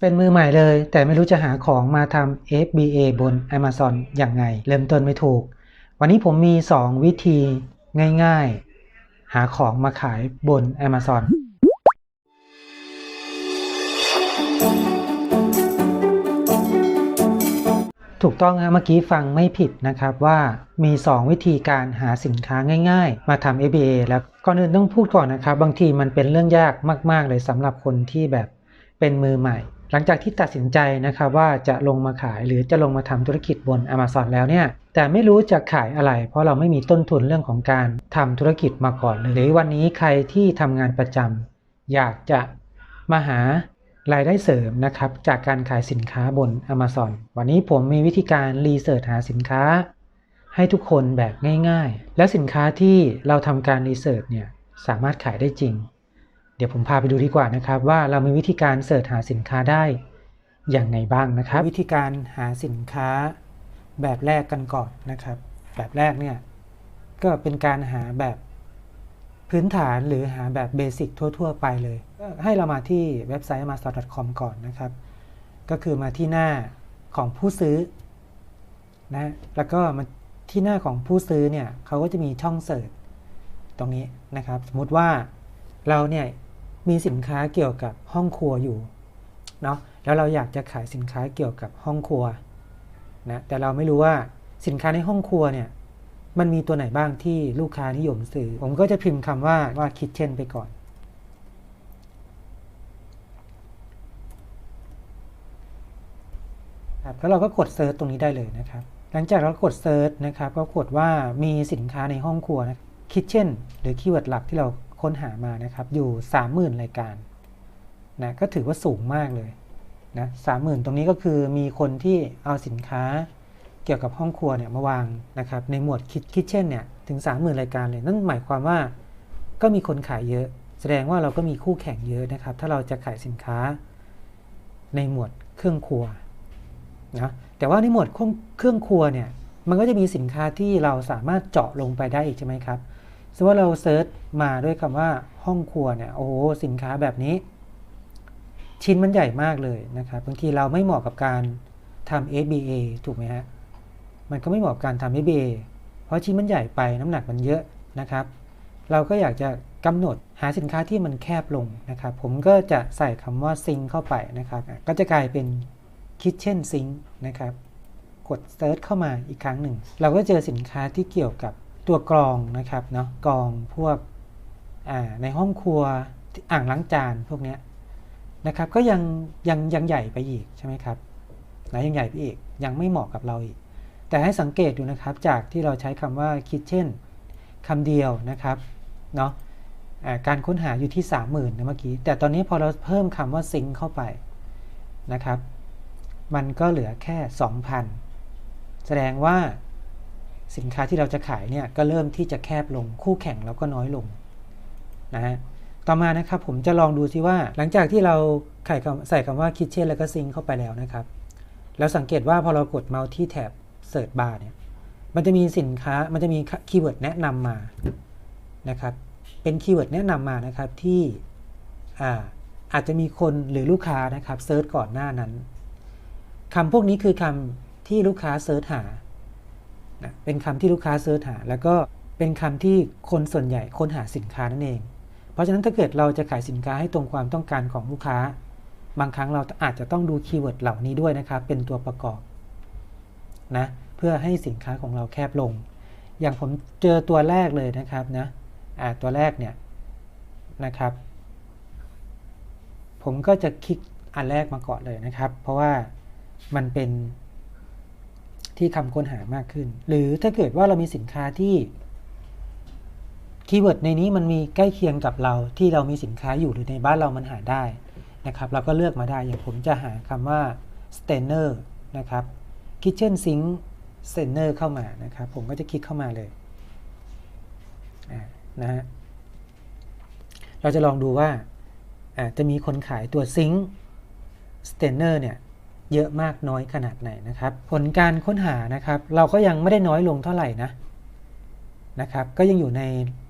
เป็นมือใหม่เลย แต่ไม่รู้จะหาของมาทำ FBA บน Amazon อย่างไง เริ่มต้นไม่ถูก วันนี้ผมมี 2 วิธีง่าย ๆ หาของมาขายบน Amazon ถูกต้องฮะเมื่อกี้ฟังไม่ผิดนะครับว่ามี 2 วิธีการหาสินค้าง่าย ๆ มาทำ FBA แล้วก่อนอื่นต้องพูดก่อนนะครับ บางทีมันเป็นเรื่องยากมาก ๆ เลยสำหรับคนที่แบบเป็นมือใหม่ หลังจากที่ตัดสินใจนะครับว่าจะลงมาขายหรือจะลงมาทำธุรกิจบน Amazon แล้วเนี่ยแต่ไม่รู้จะขายอะไร เพราะเราไม่มีต้นทุนเรื่องของการทำธุรกิจมาก่อนเลยหรือวันนี้ใครที่ทำงานประจำอยากจะมาหารายได้เสริมนะครับจากการขายสินค้าบน Amazon วันนี้ผมมีวิธีการรีเสิร์ชหาสินค้า ให้ทุกคนแบบง่ายๆ และสินค้าที่เราทำการรีเสิร์ชเนี่ยสามารถขายได้จริง เดี๋ยวผมพาไปดูดีกว่านะครับ ว่าเรามีวิธีการเสิร์ชหาสินค้าได้อย่างไงบ้างนะครับ วิธีการหาสินค้าแบบแรกกันก่อนนะครับ แบบแรกเนี่ยก็เป็นการหาแบบพื้นฐานหรือหาแบบเบสิกทั่ว ๆ ไปเลยก็ให้เรามาที่เว็บไซต์ amazon.com ก่อนนะครับ ก็คือมาที่หน้าของผู้ซื้อนะแล้วก็มาที่หน้าของผู้ซื้อเนี่ยเขาก็จะมีช่องเสิร์ชตรงนี้นะครับ สมมุติว่าเราเนี่ย มีสินค้าเกี่ยวกับห้องครัวอยู่เนาะแล้วเราอยากจะขายสินค้าเกี่ยวกับห้องครัวนะแต่เราไม่รู้ว่าสินค้าในห้องครัวเนี่ยมันมีตัวไหนบ้างที่ลูกค้านิยมซื้อ ผมก็จะพิมพ์คำว่าว่าคิดเช่นไปก่อน ครับแล้วเราก็กดเซิร์ชตรงนี้ได้เลยนะครับ หลังจากเรากดเซิร์ชนะครับ ก็กดว่ามีสินค้าในห้องครัวนะคิดเช่นหรือคีย์เวิร์ดหลักที่เรา ค้นหามานะครับอยู่ 30,000 รายการนะก็ถือว่าสูงมากเลยนะสามหมื่นตรงนี้ก็คือมีคนที่เอาสินค้าเกี่ยวกับห้องครัวเนี่ยมาวางนะครับในหมวดคิดคิดเช่นเนี่ยถึง 30,000 รายการเลย นั่นหมายความว่าก็มีคนขายเยอะ แสดงว่าเราก็มีคู่แข่งเยอะนะครับ ถ้าเราจะขายสินค้าในหมวดเครื่องครัวนะแต่ว่าในหมวดเครื่องครัวเนี่ยมันก็จะมีสินค้าที่เราสามารถเจาะลงไปได้อีกใช่ไหมครับ สมมติว่าเราเซิร์ชมาด้วยคำว่าห้องครัวเนี่ยโอ้โหสินค้าแบบนี้ ชิ้นมันใหญ่มากเลยนะครับบางทีเราไม่เหมาะกับการทำ FBA ถูกไหมฮะมันก็ไม่เหมาะกับการทำ FBA เพราะชิ้นมันใหญ่ไปน้ำหนักมันเยอะนะครับ เราก็อยากจะกำหนดหาสินค้าที่มันแคบลงนะครับ ผมก็จะใส่คำว่าซิงเข้าไปนะครับ ก็จะกลายเป็น Kitchen Sink นะครับ กดเซิร์ชเข้ามาอีกครั้งหนึ่ง เราก็เจอสินค้าที่เกี่ยวกับ ตัวกรองนะครับเนาะกรองพวกในห้องครัวอ่างล้างจานพวกนี้นะครับก็ยังยังยังใหญ่ไปอีกใช่ไหมครับนะยังใหญ่ไปอีกยังไม่เหมาะกับเราอีก แต่ให้สังเกตดูนะครับจากที่เราใช้คำว่า Kitchen คำเดียวนะครับเนาะการค้นหาอยู่ที่ 30,000นะเมื่อกี้ แต่ตอนนี้พอเราเพิ่มคำว่าซิงเข้าไปนะครับ มันก็เหลือแค่ 2,000 แสดงว่า สินค้าที่เราจะขายเนี่ยก็เริ่มที่จะแคบลงคู่แข่งเราก็น้อยลงนะฮะต่อมานะครับผมจะลองดูซิว่าหลังจากที่เราใส่คำใส่คำว่าคิ t เช่นแล้วก็ซิงเข้าไปแล้วนะครับ แล้วสังเกตว่าพอเรากดเมาส์ที่แถบเสิร์ชบาร์เนี่ยมันจะมีสินค้ามันจะมีคีย์เวิร์ดแนะนำมานะครับเป็นคีย์เวิร์ดแนะนำมานะครับที่อาอาจจะมีคนหรือลูกค้านะครับเซิร์ชก่อนหน้านั้นคำพวกนี้คือคำที่ลูกค้าเซิร์ชหา นะเป็นคำที่ลูกค้าเซิร์ชหา แล้วก็เป็นคำที่คนส่วนใหญ่ค้นหาสินค้านั่นเอง เพราะฉะนั้นถ้าเกิดเราจะขายสินค้าให้ตรงความต้องการของลูกค้า บางครั้งเราอาจจะต้องดูคีย์เวิร์ดเหล่านี้ด้วยนะครับ เป็นตัวประกอบนะเพื่อให้สินค้าของเราแคบลง อย่างผมเจอตัวแรกเลยนะครับนะตัวแรกเนี่ยนะครับ ผมก็จะคลิกอันแรกมาก่อนเลยนะครับ เพราะว่ามันเป็น ที่คำค้นหามากขึ้น หรือถ้าเกิดว่าเรามีสินค้าที่คีย์เวิร์ดในนี้มันมีใกล้เคียงกับเราที่เรามีสินค้าอยู่หรือในบ้านเรามันหาได้นะครับเราก็เลือกมาได้อย่างผมจะหาคำว่า s t a i n e r นะครับ kitchen sink s t a i n e r เข้ามานะครับ ผมก็จะคลิกเข้ามาเลยนะฮะเราจะลองดูว่าจะมีคนขายตัวซิงค์สเตนเนอร์เนี่ย เยอะมากน้อยขนาดไหนนะครับ ผลการค้นหานะครับ เราก็ยังไม่ได้น้อยลงเท่าไหร่นะนะครับ ก็ยังอยู่ใน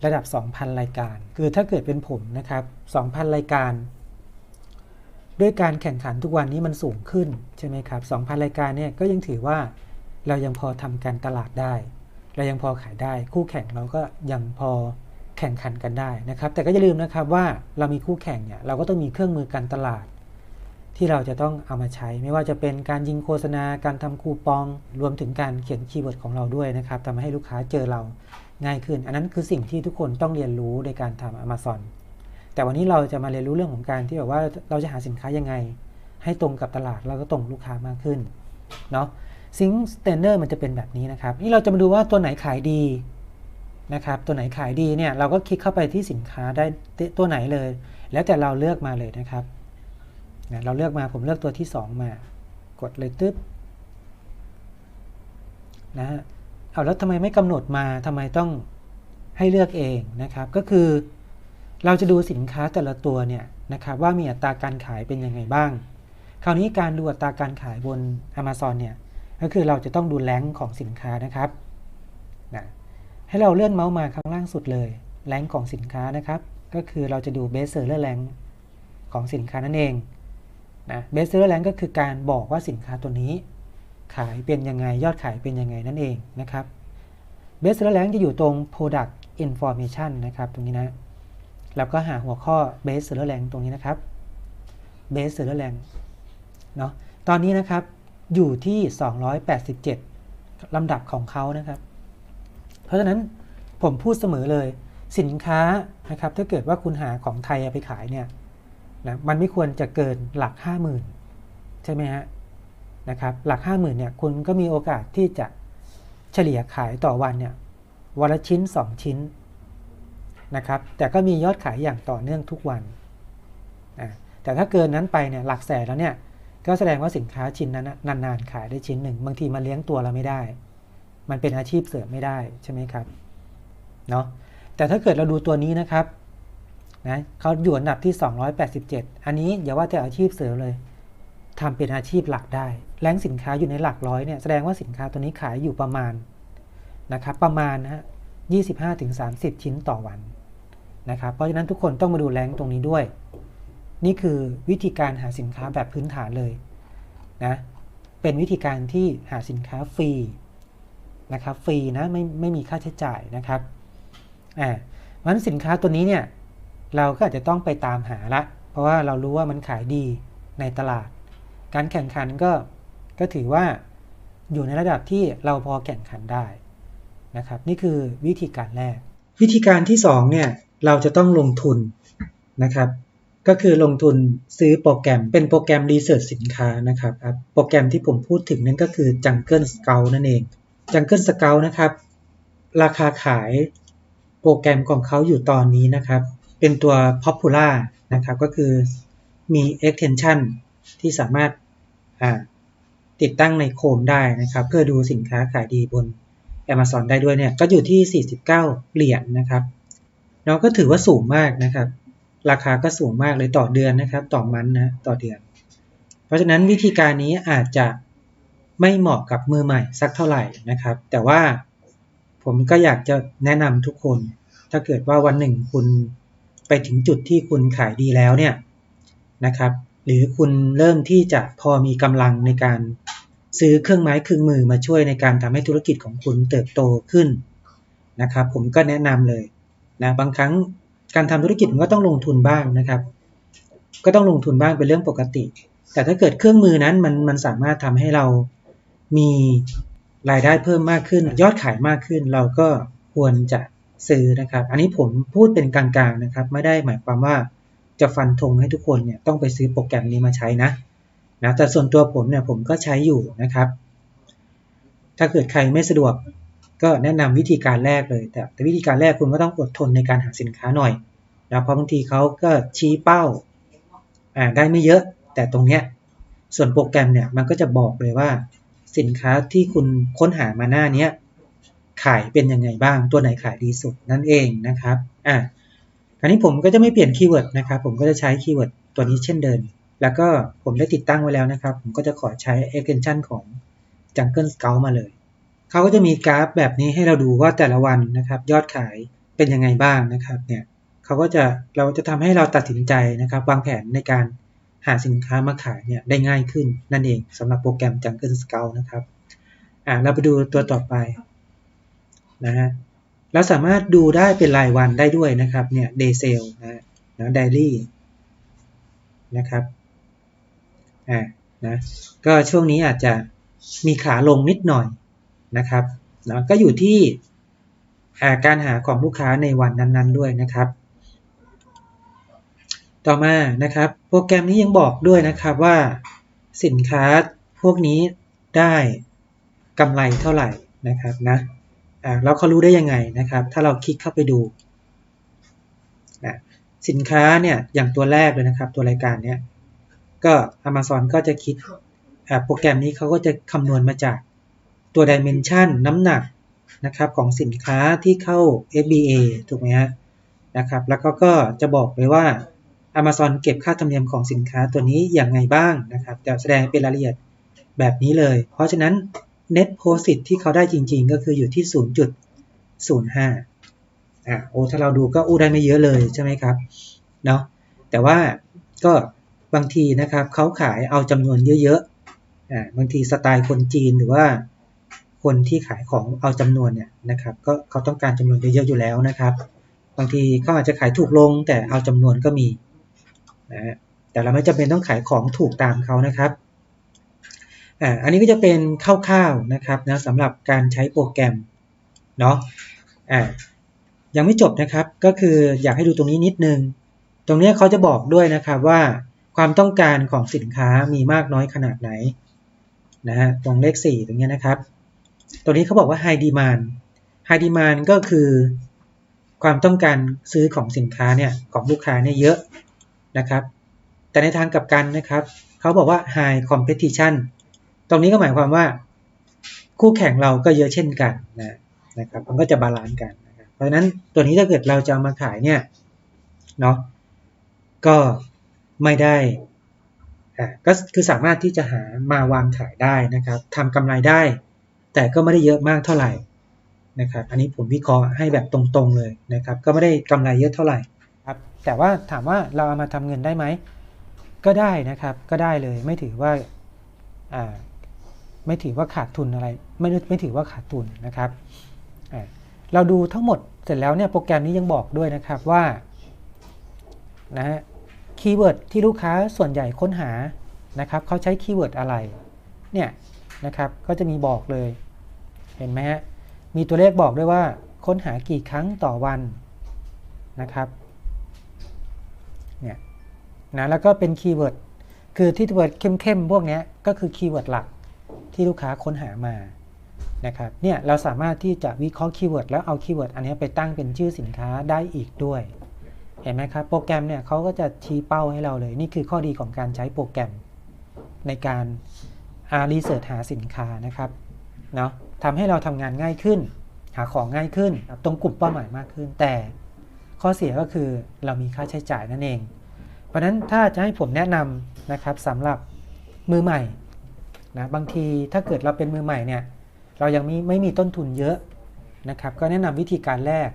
ระดับ 2,000 รายการ คือถ้าเกิดเป็นผมนะครับ 2,000 รายการ ด้วยการแข่งขันทุกวันนี้มันสูงขึ้นใช่ไหมครับ 2,000 รายการเนี่ยก็ยังถือว่าเรายังพอทำการตลาดได้ เรายังพอขายได้ คู่แข่งเราก็ยังพอแข่งขันกันได้นะครับ แต่ก็อย่าลืมนะครับว่าเรามีคู่แข่งเนี่ยเราก็ต้องมีเครื่องมือการตลาด ที่เราจะต้องเอามาใช้ ไม่ว่าจะเป็นการยิงโฆษณาการทำคูปอง รวมถึงการเขียนคีย์เวิร์ดของเราด้วยนะครับทำให้ลูกค้าเจอเราง่ายขึ้น อันนั้นคือสิ่งที่ทุกคนต้องเรียนรู้ในการทำ Amazon แต่วันนี้เราจะมาเรียนรู้เรื่องของการที่แบบว่าเราจะหาสินค้ายังไง ให้ตรงกับตลาดแล้วก็ตรงลูกค้ามากขึ้นเนาะซิงสเตนเดอร์มันจะเป็นแบบนี้นะครับ นี่เราจะมาดูว่าตัวไหนขายดีนะครับ ตัวไหนขายดีเนี่ยเราก็คลิกเข้าไปที่สินค้าได้ตัวไหนเลย แล้วแต่เราเลือกมาเลยนะครับ นะเราเลือกมาผมเลือกตัวที่ 2 มา กดเลยตึ๊บนะฮะเอาแล้วทำไมไม่กำหนดมาทำไมต้องให้เลือกเองนะครับก็คือ เราจะดูสินค้าแต่ละตัวเนี่ยนะครับว่ามีอัตราการขายเป็นยังไงบ้าง คราวนี้การดูอัตราการขายบน Amazon เนี่ยก็คือเราจะต้องดูแรงของสินค้านะครับนะให้เราเลื่อนเมาส์มาข้างล่างสุดเลยแรงของสินค้านะครับ ก็คือเราจะดู best seller rank ของสินค้านั่นเอง นะ best seller rank ก็คือการบอกว่าสินค้าตัวนี้ ขายเป็นยังไงยอดขายเป็นยังไงนั่นเองนะครับ best seller rank จะอยู่ตรง product information นะครับตรงนี้นะแล้วก็หาหัวข้อ best seller rank ตรงนี้นะครับ best seller rank เนาะตอนนี้นะครับอยู่ที่ 287 ลำดับของเขานะครับ เพราะฉะนั้นผมพูดเสมอเลยสินค้านะครับถ้าเกิดว่าคุณหาของไทยไปขายเนี่ย นะมันไม่ควรจะเกินหลัก 50,000 ใช่ไหมฮะนะครับหลัก 50,000เนี่ยคุณก็มีโอกาสที่จะเฉลี่ยขายต่อวันเนี่ยวันละชิ้น 2 ชิ้นนะครับแต่ก็มียอดขายอย่างต่อเนื่องทุกวันนะแต่ถ้าเกินนั้นไปเนี่ยหลักแสนแล้วเนี่ยก็แสดงว่าสินค้าชิ้นนั้นนานๆขายได้ชิ้นหนึ่ง บางทีมันเลี้ยงตัวเราไม่ได้ มันเป็นอาชีพเสริมไม่ได้ใช่ไหมครับเนาะแต่ถ้าเกิดเราดูตัวนี้นะครับ นะเขาอยู่อันดับที่ 287 อันนี้อย่าว่าแต่อาชีพเสริมเลยทำเป็นอาชีพหลักได้แรงสินค้าอยู่ในหลักร้อยเนี่ยแสดงว่าสินค้าตัวนี้ขายอยู่ประมาณนะครับประมาณนะฮะ25-30 ชิ้นต่อวันนะครับเพราะฉะนั้นทุกคนต้องมาดูแรงตรงนี้ด้วย นี่คือวิธีการหาสินค้าแบบพื้นฐานเลยนะเป็นวิธีการที่หาสินค้าฟรีนะครับฟรีนะไม่ไม่มีค่าใช้จ่ายนะครับอ่าวันสินค้าตัวนี้เนี่ย เราก็อาจจะต้องไปตามหาละ เพราะว่าเรารู้ว่ามันขายดีในตลาด การแข่งขันก็ก็ถือว่าอยู่ในระดับที่เราพอแข่งขันได้นะครับ นี่คือวิธีการแรก วิธีการที่2เนี่ยเราจะต้องลงทุนนะครับ ก็คือลงทุนซื้อโปรแกรมเป็นโปรแกรมรีเสิร์ชสินค้านะครับ โปรแกรมที่ผมพูดถึงนั่นก็คือ Jungle Scout นั่นเอง Jungle Scout นะครับ ราคาขายโปรแกรมของเขาอยู่ตอนนี้นะครับ เป็นตัว Popular นะครับก็คือมี extension ที่สามารถติดตั้งในโคมได้นะครับ เพื่อดูสินค้าขายดีบน Amazon ได้ด้วยเนี่ยก็อยู่ที่ 49 เหรียญนนะครับเราก็ถือว่าสูงมากนะครับ ราคาก็สูงมากเลยต่อเดือนนะครับ ต่อมันนะต่อเดือน เพราะฉะนั้นวิธีการนี้อาจจะไม่เหมาะกับมือใหม่สักเท่าไหร่นะครับ แต่ว่าผมก็อยากจะแนะนำทุกคน ถ้าเกิดว่าวันหนึ่งคุณ ไปถึงจุดที่คุณขายดีแล้วเนี่ยนะครับ หรือคุณเริ่มที่จะพอมีกำลังในการซื้อเครื่องไม้เครื่องมือมาช่วยในการทำให้ธุรกิจของคุณเติบโตขึ้นนะครับ ผมก็แนะนำเลยนะบางครั้งการทำธุรกิจมันก็ต้องลงทุนบ้างนะครับ ก็ต้องลงทุนบ้างเป็นเรื่องปกติ แต่ถ้าเกิดเครื่องมือนั้นมันมันสามารถทำให้เรามีรายได้เพิ่มมากขึ้น ยอดขายมากขึ้น เราก็ควรจะ ซื้อนะครับ อันนี้ผมพูดเป็นกลางๆนะครับ ไม่ได้หมายความว่าจะฟันธงให้ทุกคนเนี่ยต้องไปซื้อโปรแกรมนี้มาใช้นะนะแต่ส่วนตัวผมเนี่ยผมก็ใช้อยู่นะครับ ถ้าเกิดใครไม่สะดวกก็แนะนำวิธีการแรกเลย แต่แต่วิธีการแรกคุณก็ต้องอดทนในการหาสินค้าหน่อยนะเพราะบางทีเขาก็ชี้เป้าอ่าได้ไม่เยอะ แต่ตรงเนี้ยส่วนโปรแกรมเนี่ยมันก็จะบอกเลยว่า สินค้าที่คุณค้นหามาหน้านี้ ขายเป็นยังไงบ้าง ตัวไหนขายดีสุดนั่นเองนะครับอ่าคราวนี้ผมก็จะไม่เปลี่ยนคีย์เวิร์ดนะครับ ผมก็จะใช้คีย์เวิร์ดตัวนี้เช่นเดิม แล้วก็ผมได้ติดตั้งไว้แล้วนะครับ ผมก็จะขอใช้ extension ของ Jungle Scout มาเลย เขาก็จะมีกราฟแบบนี้ให้เราดูว่าแต่ละวันนะครับ ยอดขายเป็นยังไงบ้างนะครับเนี่ยเขาก็จะเราจะทำให้เราตัดสินใจนะครับ วางแผนในการหาสินค้ามาขายเนี่ยได้ง่ายขึ้นนั่นเองสำหรับโปรแกรม Jungle Scout นะครับอ่าเราไปดูตัวต่อไป นะฮะเราสามารถดูได้เป็นรายวันได้ด้วยนะครับเนี่ย day sale นะนะ daily นะครับอ่านะก็ช่วงนี้อาจจะมีขาลงนิดหน่อยนะครับนะก็อยู่ที่อาการหาของลูกค้าในวันนั้นๆด้วยนะครับ ต่อมานะครับโปรแกรมนี้ยังบอกด้วยนะครับว่าสินค้าพวกนี้ได้กำไรเท่าไหร่นะครับนะ แล้วเขารู้ได้ยังไงนะครับ ถ้าเราคลิกเข้าไปดูนะสินค้าเนี่ยอย่างตัวแรกเลยนะครับ ตัวรายการเนี้ยก็ Amazon ก็จะคิดอ่าโปรแกรมนี้เขาก็จะคำนวณมาจากตัว Dimension น้ำหนักนะครับของสินค้าที่เข้า FBA ถูกไหมฮะนะครับ แล้วก็ก็จะบอกเลยว่า Amazon เก็บค่าธรรมเนียมของสินค้าตัวนี้อย่างไงบ้างนะครับจะแสดงเป็นรายละเอียดแบบนี้เลย เพราะฉะนั้น net profit ที่เขาได้จริงๆ ก็คืออยู่ที่ 0.05อ่าโอ้ถ้าเราดูก็อู้ได้ไม่เยอะเลยใช่ไหมครับเนาะแต่ว่าก็บางทีนะครับเขาขายเอาจำนวนเยอะๆอ่าบางทีสไตล์คนจีนหรือว่า คนที่ขายของเอาจำนวนเนี่ยนะครับก็เขาต้องการจำนวนเยอะๆอยู่แล้วนะครับ บางทีเขาอาจจะขายถูกลงแต่เอาจำนวนก็มีนะฮะแต่เราไม่จำเป็นต้องขายของถูกตามเขานะครับ อ่าอันนี้ก็จะเป็นคร่าวๆนะครับนะสำหรับการใช้โปรแกรมเนาะอ่ายังไม่จบนะครับก็คืออยากให้ดูตรงนี้นิดนึง ตรงนี้เขาจะบอกด้วยนะครับว่าความต้องการของสินค้ามีมากน้อยขนาดไหนนะฮะตรงเลข 4 ตรงนี้นะครับ ตัวนี้เขาบอกว่า high demand high demand ก็คือความต้องการซื้อของสินค้าเนี่ยของลูกค้าเนี่ยเยอะนะครับ แต่ในทางกลับกันนะครับเขาบอกว่า high competition ตรงนี้ก็หมายความว่า คู่แข่งเราก็เยอะเช่นกันนะนะครับ มันก็จะบาลานซ์กันนะครับเพราะฉะนั้นตัวนี้ถ้าเกิดเราจะามาขายเนี่ยเนาะก็ไม่ได้อ่าก็คือสามารถที่จะหามาวางขายได้นะครับทำกำไรได้ แต่ก็ไม่ได้เยอะมากเท่าไหร่นะครับ อันนี้ผมวิเคราะห์ให้แบบตรงๆเลยนะครับ ก็ไม่ได้กำไรเยอะเท่าไหร่ครับแต่ว่าถามว่าเราเอามาทำเงินได้ไหมก็ได้นะครับก็ได้เลยไม่ถือว่าอ่า ไม่ถือว่าขาดทุนอะไร ไม่ไม่ถือว่าขาดทุนนะครับ เราดูทั้งหมดเสร็จแล้วเนี่ยโปรแกรมนี้ยังบอกด้วยนะครับว่านะฮะคีย์เวิร์ดที่ลูกค้าส่วนใหญ่ค้นหานะครับเขาใช้คีย์เวิร์ดอะไรเนี่ยนะครับก็จะมีบอกเลยเห็นไหมฮะมีตัวเลขบอกด้วยว่าค้นหากี่ครั้งต่อวันนะครับเนี่ยนะแล้วก็เป็นคีย์เวิร์ดคือที่ตัวเข้มๆพวกนี้ก็คือคีย์เวิร์ดหลัก ที่ลูกค้าค้นหามานะครับเนี่ยเราสามารถที่จะวิเคราะห์คีย์เวิร์ดแล้วเอาคีย์เวิร์ดอันนี้ไปตั้งเป็นชื่อสินค้าได้อีกด้วย เห็นไหมครับ โปรแกรมเนี่ยเขาก็จะชี้เป้าให้เราเลย นี่คือข้อดีของการใช้โปรแกรม ในการอารีเสิร์ชหาสินค้านะครับเนาะทำให้เราทำงานง่ายขึ้น หาของง่ายขึ้น ตรงกลุ่มเป้าหมายมากขึ้น แต่ข้อเสียก็คือเรามีค่าใช้จ่ายนั่นเอง เพราะฉะนั้นถ้าจะให้ผมแนะนำนะครับสำหรับมือใหม่ นะบางทีถ้าเกิดเราเป็นมือใหม่เนี่ยเรายังไม่ไม่มีต้นทุนเยอะนะครับ ก็แนะนำวิธีการแรก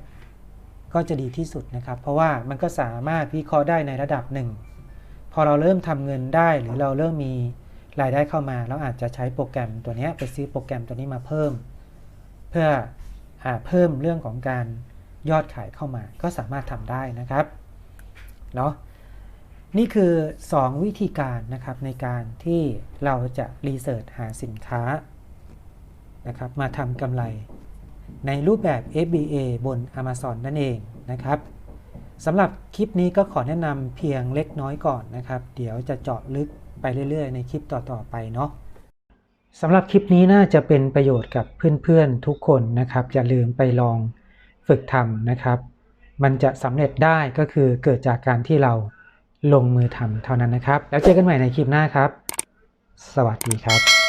ก็จะดีที่สุดนะครับ เพราะว่ามันก็สามารถวิเคราะห์ได้ในระดับหนึ่ง พอเราเริ่มทำเงินได้หรือเราเริ่มมีรายได้เข้ามา เราอาจจะใช้โปรแกรมตัวนี้ไปซื้อโปรแกรมตัวนี้มาเพิ่ม เพื่ออเพิ่มเรื่องของการยอดขายเข้ามา ก็สามารถทำได้นะครับเนาะ นี่คือ 2 วิธีการนะครับในการที่เราจะรีเสิร์ชหาสินค้านะครับมาทำกำไร ในรูปแบบ FBA บน Amazon นั่นเองนะครับสำหรับคลิปนี้ก็ขอแนะนำเพียงเล็กน้อยก่อนนะครับ เดี๋ยวจะเจาะลึกไปเรื่อยๆ ในคลิปต่อๆไปเนาะสำหรับคลิปนี้น่าจะเป็นประโยชน์กับเพื่อนๆทุกคนนะครับ อย่าลืมไปลองฝึกทำนะครับ มันจะสำเร็จได้ก็คือเกิดจากการที่เรา ลงมือทำเท่านั้นนะครับ แล้วเจอกันใหม่ในคลิปหน้าครับ สวัสดีครับ